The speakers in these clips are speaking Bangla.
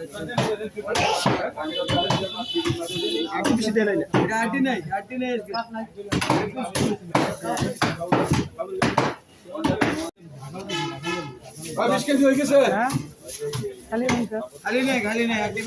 না বালা করে আনলে তেল লাগবে আটি নাই আটি নাই খালি খালি আটি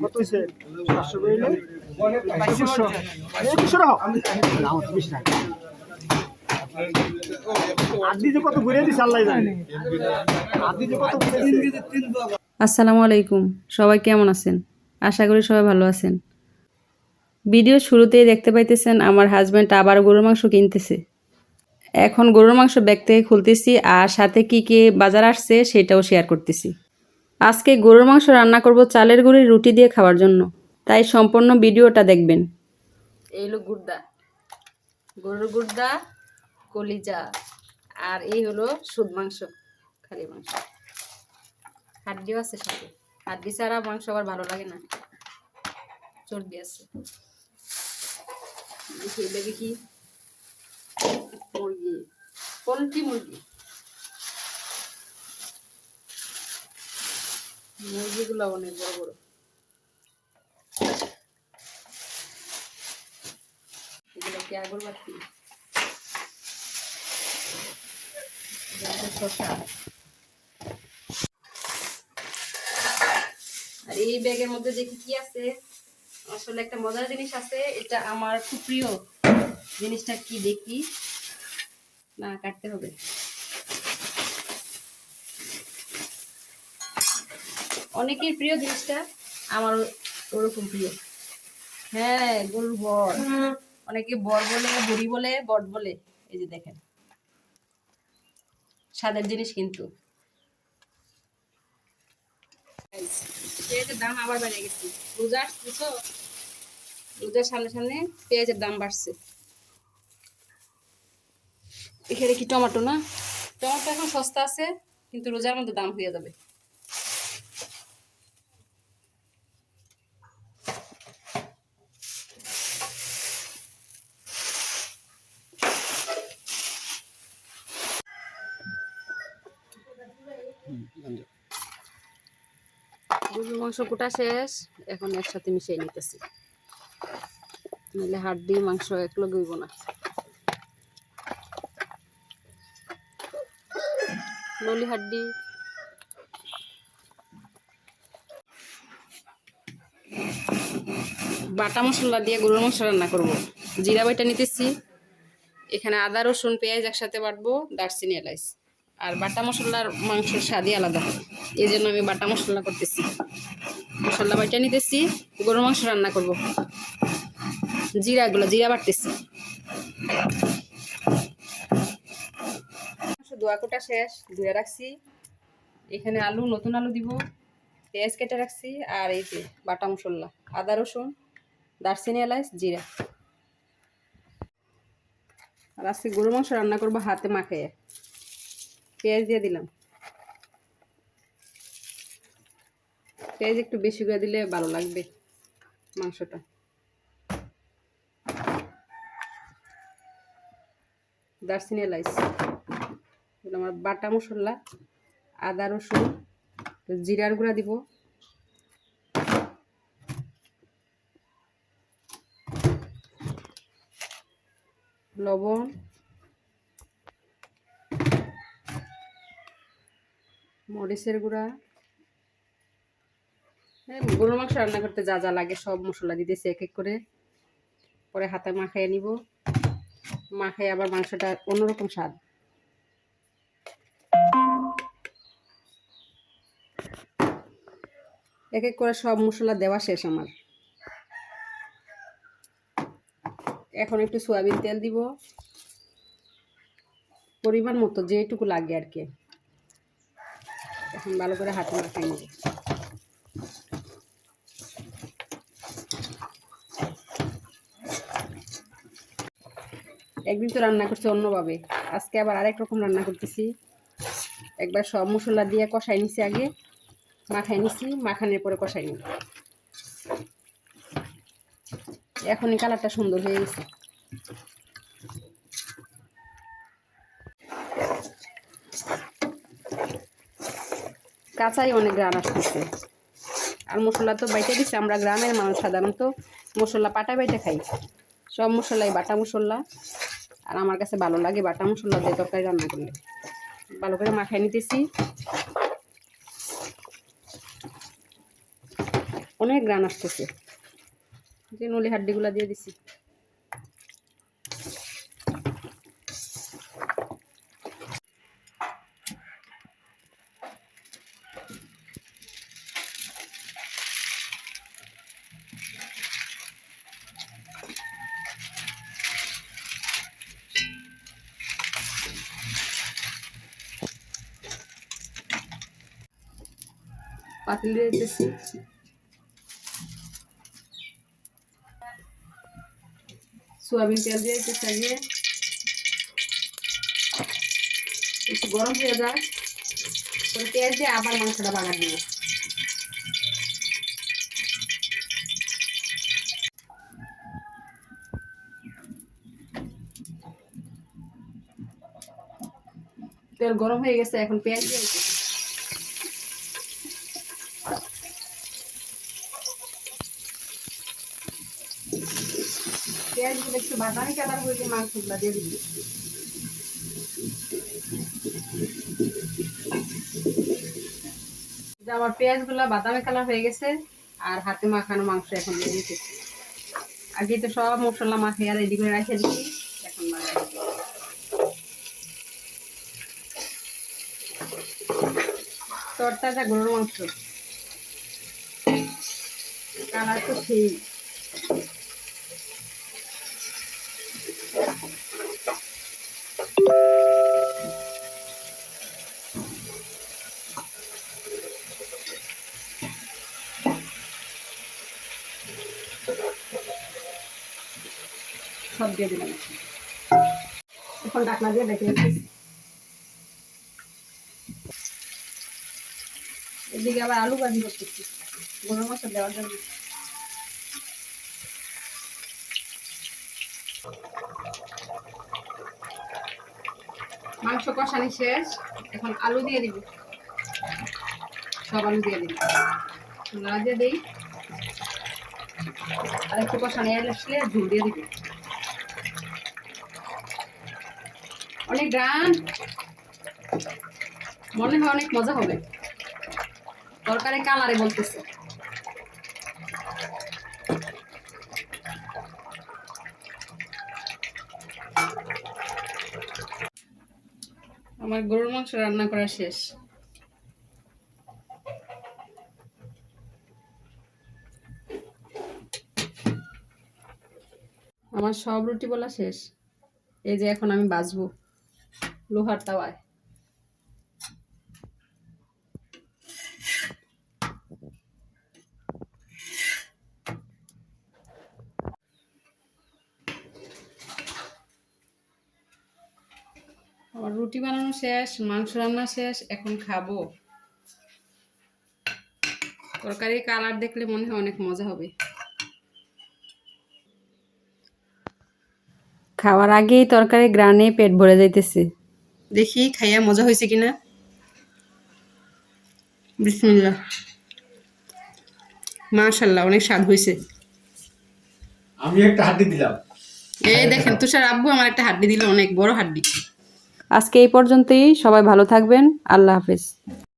কত হয়েছে পাঁচশো করিলে একুশশো একুশশো টাকা আসসালামু আলাইকুম। সবাই কেমন আছেন? আশা করি সবাই ভালো আছেন। ভিডিও শুরুতেই দেখতে পাইতেছেন আমার হাজব্যান্ড আবার গরুর মাংস কিনতেছে। এখন গরুর মাংস ব্যাগ থেকে খুলতেছি আর সাথে কি কি বাজার আসছে সেটাও শেয়ার করতেছি। আজকে গরুর মাংস রান্না করব চালের গুঁড়ির রুটি দিয়ে খাওয়ার জন্য। তাই সম্পূর্ণ ভিডিওটা দেখবেন। এই হলো গুর্দা গরুর গুর্দা কলিজা। আর এই হলো সুদ মাংস, খালি মাংস। হাড্ডিও আছে সাথে। হাড্ডি ছাড়া মাংস আবার ভালো লাগে না। চর্বি আছে। দেখি এটা মুরগি। পোলট্রি মুরগি? মুরগিগুলো অনেক বড় বড়। এগুলো কি আগরবাতি এটা হচ্ছে শসা আর এই ব্যাগের মধ্যে দেখি কি আছে? আসলে একটা মজার জিনিস আছে এটা আমার খুব প্রিয় জিনিসটা কি দেখি? না কাটতে হবে। অনেকের প্রিয় জিনিসটা আমার ওরকম প্রিয়। হ্যাঁ গরুর বর। অনেকে বর বলে বুড়ি বলে বট বলে। এই যে দেখেন। স্বাদের জিনিস কিন্তু। পেঁয়াজের দাম আবার বেড়ে গেছে। রোজার রোজার সামনে সামনে পেঁয়াজের দাম বাড়ছে। এখানে কি টমেটো না? টমেটো এখন সস্তা আছে, কিন্তু রোজার মধ্যে দাম হয়ে যাবে। গরুর মাংস কোটা শেষ, এখন একসাথে মিশিয়ে নিতেছি। নাহলে হাড্ডি মাংস একলো গইব না। নলি হাড্ডি। বাটা মশলা দিয়ে গরুর মাংস রান্না করব। জিরা বাইটা নিতেছি। এখানে আদা, রসুন, পেঁয়াজ একসাথে বাটবো, দারচিনি, এলাইচ। আর বাটা মশলার মাংসের স্বাদই আলাদা। এই জন্য আমি বাটা মশলা করতেছি। মশলা বাইটা নিতেছি, গরুর মাংস রান্না করব। জিরাগুলো, জিরা বাটতেছি। দোয়া কোটা শেষ, ধুয়ে রাখছি। এখানে আলু, নতুন আলু দিব। পেঁয়াজ কেটে রাখছি আর এই যে বাটা মশলা, আদা, রসুন, দারচিনি, এলাচ, জিরা। আর আজকে গরু মাংস রান্না করব হাতে মাখিয়ে পেঁয়াজ দিয়ে দিলাম। পেঁয়াজ একটু বেশি করে দিলে ভালো লাগবে মাংসটা। দারচিনি এলাইচ। আমার বাটা মশলা, আদা রসুন, জিরার গুঁড়া দিব। লবণ মরিচের গুঁড়া। গরু মাংস রান্না করতে যা যা লাগে সব মশলা দিতেছি এক এক করে। পরে হাতে মাখাইয়ে নিব। মাখাই আবার মাংসটা অন্যরকম স্বাদ। এক এক করে সব মশলা দেওয়া শেষ আমার। এখন একটু সয়াবিন তেল দিব। পরিমাণ মতো যেটুকু লাগে আর কি। এখন ভালো করে হাতে মাখিয়ে নেব। একদিন তো রান্না করছি অন্যভাবে। আজকে আবার আরেক রকম রান্না করতেছি। একবার সব মশলা দিয়ে কষাই নিছি আগে, মাখাই নিছি, মাখানোর পরে কষাই নিই এখনই কালারটা সুন্দর হয়ে গেছে। কাঁচাই অনেক গ্রান আসতেছে। আর মশলা তো বাইটে দিচ্ছে আমরা গ্রামের মানুষ সাধারণত মশলা পাটা বাইটে খাই। সব মশলাই বাটা মশলা, আর আমার কাছে ভালো লাগে বাটা মশলা দিয়ে তরকারি রান্না করলে। ভালো করে মাখাই নিতেছি। অনেক গ্রান আসতেছে। যে নলি হাড্ডিগুলা দিয়ে দিছি। পাতিল দিয়ে দিতেছি সোয়াবিন তেল দিয়ে দিতেছি আগে একটু গরম হয়ে যায় পরে তেল দিয়ে আবার মাংসটা বাগার দিব তেল গরম হয়ে গেছে এখন পেঁয়াজ দিয়ে পেঁয়াজগুলো একটু বাদামি কালার হইলে মাংসগুলো দিয়ে দিবি। আমার পেঁয়াজগুলো বাদামি কালার হয়ে গেছে, আর হাতে মাখানো মাংস এখন দিয়ে দিতেছি আগে তো সব মশলা মাখিয়ে রেডি করে রেখে দিচ্ছি এখন। তরতাজা গরুর মাংস। কালার তো সেই। দিয়ে দিলাম। এখন ডাকনা দিয়ে রেখেছি এদিকে আবার আলু ভাজি করতেছি। গরম মশলা দেওয়ার জন্য। মাংস কষানি শেষ। এখন আলু দিয়ে দিব। সব আলু দিয়ে দিব। নাড়া দিয়ে দিই। আর একটু কষানি আসলে ঝুল দিয়ে দিব। অনেক গান মনে হয় অনেক মজা হবে। তরকারি কালারে বলতেছে। আমার গরুর মাংস রান্না করা শেষ। আমার সব রুটি বলা শেষ। এই যে এখন আমি বাজবো। লোহার তাওয়ায়। আমার রুটি বানানো শেষ, মাংস রান্না শেষ, এখন খাব। তরকারি কালার দেখলে মনে হয় অনেক মজা হবে। খাওয়ার আগেই তরকারি গ্রানে পেট ভরে যাইতেছে। দেখি খাইয়া মজা হয়েছে কিনা? বিসমিল্লাহ। মাশাল্লাহ অনেক স্বাদ হয়েছে আমি একটা হাড্ডি দিলাম। এই দেখেন তুষার আব্বু আমার একটা হাড্ডি দিল অনেক বড় হাড্ডি। আজকে এই পর্যন্তই সবাই ভালো থাকবেন আল্লাহ হাফেজ।